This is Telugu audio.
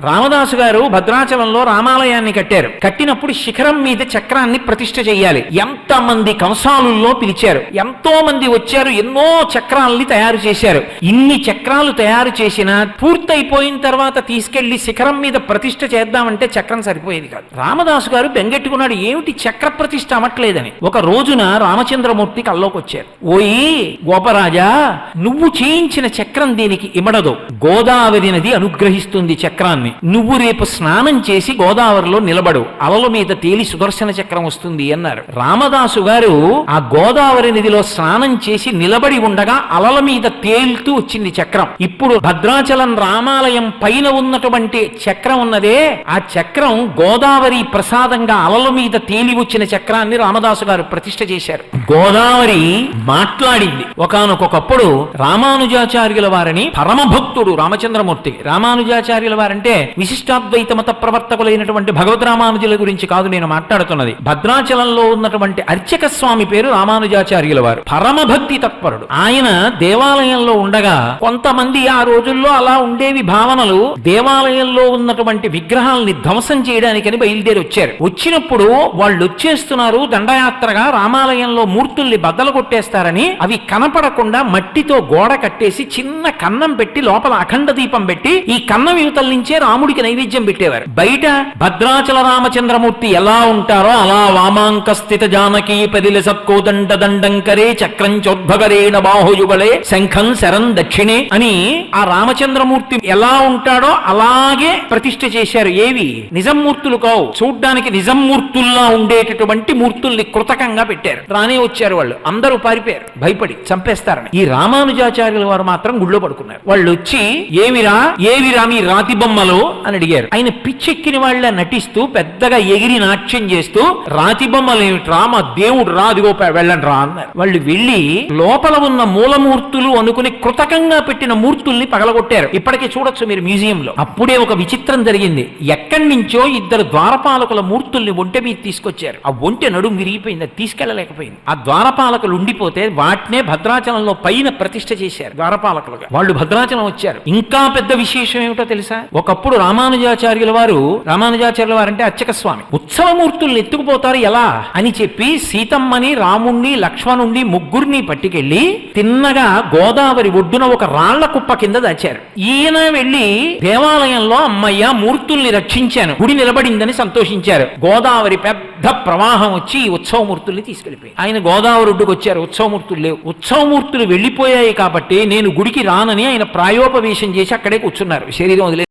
రామదాసు గారు భద్రాచలంలో రామాలయాన్ని కట్టారు. కట్టినప్పుడు శిఖరం మీద చక్రాన్ని ప్రతిష్ఠ చేయాలి. ఎంత మంది కంసాలుల్లో పిలిచారు. ఎంతో మంది వచ్చారు ఎన్నో చక్రాల్ని తయారు చేశారు. ఇన్ని చక్రాలు తయారు చేసినా పూర్తయిపోయిన తర్వాత తీసుకెళ్ళి శిఖరం మీద ప్రతిష్ఠ చేద్దామంటే చక్రం సరిపోయేది కాదు. రామదాసు గారు బెంగెట్టుకున్నాడు. ఏమిటి చక్ర ప్రతిష్ఠ అవ్వట్లేదని? ఒక రోజున రామచంద్రమూర్తి కల్లోకి వచ్చారు ఓయి గోపరాజా నువ్వు చేయించిన చక్రం దీనికి ఇమడదు. గోదావరి నది అనుగ్రహిస్తుంది చక్రాన్ని. నువ్వు రేపు స్నానం చేసి గోదావరిలో నిలబడు. అలల మీద తేలి సుదర్శన చక్రం వస్తుంది అన్నారు. రామదాసు గారు ఆ గోదావరి నదిలో స్నానం చేసి నిలబడి ఉండగా అలల మీద తేలుతూ వచ్చింది చక్రం. ఇప్పుడు భద్రాచలం రామాలయం పైన ఉన్నటువంటి చక్రం ఉన్నదే. ఆ చక్రం గోదావరి ప్రసాదంగా అలల మీద తేలి వచ్చిన చక్రాన్ని రామదాసు గారు ప్రతిష్ట చేశారు. గోదావరి మాట్లాడింది. ఒకానొకప్పుడు రామానుజాచార్యుల వారిని పరమభక్తుడు రామచంద్రమూర్తి. రామానుజాచార్యుల వారంటే విశిష్టాద్వైత మత ప్రవర్తకులైనటువంటి భగవద్ రామానుజుల గురించి కాదు నేను మాట్లాడుతున్నది. భద్రాచలంలో ఉన్నటువంటి అర్చక స్వామి పేరు రామానుజాచార్యుల వారు పరమభక్తి తత్పరుడు. ఆయన దేవాలయంలో ఉండగా కొంతమంది ఆ రోజుల్లో అలా ఉండేవి భావనలు దేవాలయంలో ఉన్నటువంటి విగ్రహాల్ని ధ్వంసం చేయడానికని బయలుదేరి వచ్చారు. వచ్చినప్పుడు వాళ్ళు వచ్చేస్తున్నారు దండయాత్రగా రామాలయంలో మూర్తుల్ని బద్దలు కొట్టేస్తారని అవి కనపడకుండా మట్టితో గోడ కట్టేసి చిన్న కన్నం పెట్టి లోపల అఖండ దీపం పెట్టి ఈ కన్నం యువతల నుంచే రాముడికి నైవేద్యం పెట్టేవారు. బయట భద్రాచల రామచంద్రమూర్తి ఎలా ఉంటారో అలా వామాంక స్థిత జానకీ పదిల సత్కోదండ దండంకరే చక్రం చోద్భగరేణ బాహుయుగలే శంఖం శరం దక్షిణే అని ఆ రామచంద్రమూర్తి ఎలా ఉంటాడో అలాగే ప్రతిష్ఠ చేశారు. ఏవి? నిజం మూర్తులు కావు. చూడ్డానికి నిజం మూర్తుల్లా ఉండేటటువంటి మూర్తుల్ని కృతకంగా పెట్టారు. రానే వచ్చారు వాళ్ళు. అందరూ పారిపోయారు. భయపడి చంపేస్తారని. ఈ రామానుజాచార్యుల వారు మాత్రం గుళ్ళో పడుకున్నారు. వాళ్ళు వచ్చి ఏమిరా? ఏమిరా మీ రాతి బొమ్మలు అని అడిగారు. ఆయన పిచ్చెక్కిన వాళ్ళ నటిస్తూ పెద్దగా ఎగిరి నాట్యం చేస్తూ రాతి బొమ్మలు ఏమిట్రా మా దేవుడు రా అదిగో వెళ్ళండి రా అన్నారు. వాళ్ళు వెళ్ళి లోపల ఉన్న మూలమూర్తులు అనుకుని కృతకంగా పెట్టిన మూర్తుల్ని పగలగొట్టారు. ఇప్పటికే చూడొచ్చు మీరు మ్యూజియం లో అప్పుడే ఒక విచిత్రం జరిగింది. ఎక్కడి నుంచో ఇద్దరు ద్వారపాలకుల మూర్తుల్ని ఒంటె మీద తీసుకొచ్చారు. ఆ ఒంటె నడుం విరిగిపోయింది తీసుకెళ్ళలేకపోయింది. ఆ ద్వారపాలకులు ఉండిపోతే వాటినే భద్రాచలంలో పైన ప్రతిష్ట చేశారు ద్వారపాలకులుగా. వాళ్ళు భద్రాచలం వచ్చారు. ఇంకా పెద్ద విశేషం ఏమిటో తెలుసా? ఒకప్పుడు రామానుజాచార్యుల వారు రామానుజాచార్యుల వారు అంటే అర్చక స్వామి ఉత్సవమూర్తుల్ని ఎత్తుకుపోతారు ఎలా? అని చెప్పి సీతమ్మని రాముణ్ణి లక్ష్మణుణ్ణి ముగ్గురిని పట్టుకెళ్ళి తిన్నగా గోదావరి ఒడ్డున ఒక రాళ్ళ కుప్ప కింద దాచారు. ఈయన వెళ్ళి దేవాలయంలో అమ్మయ్య మూర్తుల్ని రక్షించాను. గుడి నిలబడిందని సంతోషించారు. గోదావరి పెద్ద ప్రవాహం వచ్చి ఈ ఉత్సవమూర్తుల్ని తీసుకెళ్ళిపోయి ఆయన గోదావరి ఒడ్డుకు వచ్చారు. ఉత్సవమూర్తులు లేవు. ఉత్సవమూర్తులు వెళ్ళిపోయాయి కాబట్టి నేను గుడికి రానని ఆయన ప్రాయోపవేశం చేసి అక్కడే కూర్చున్నారు. శరీరం వదిలే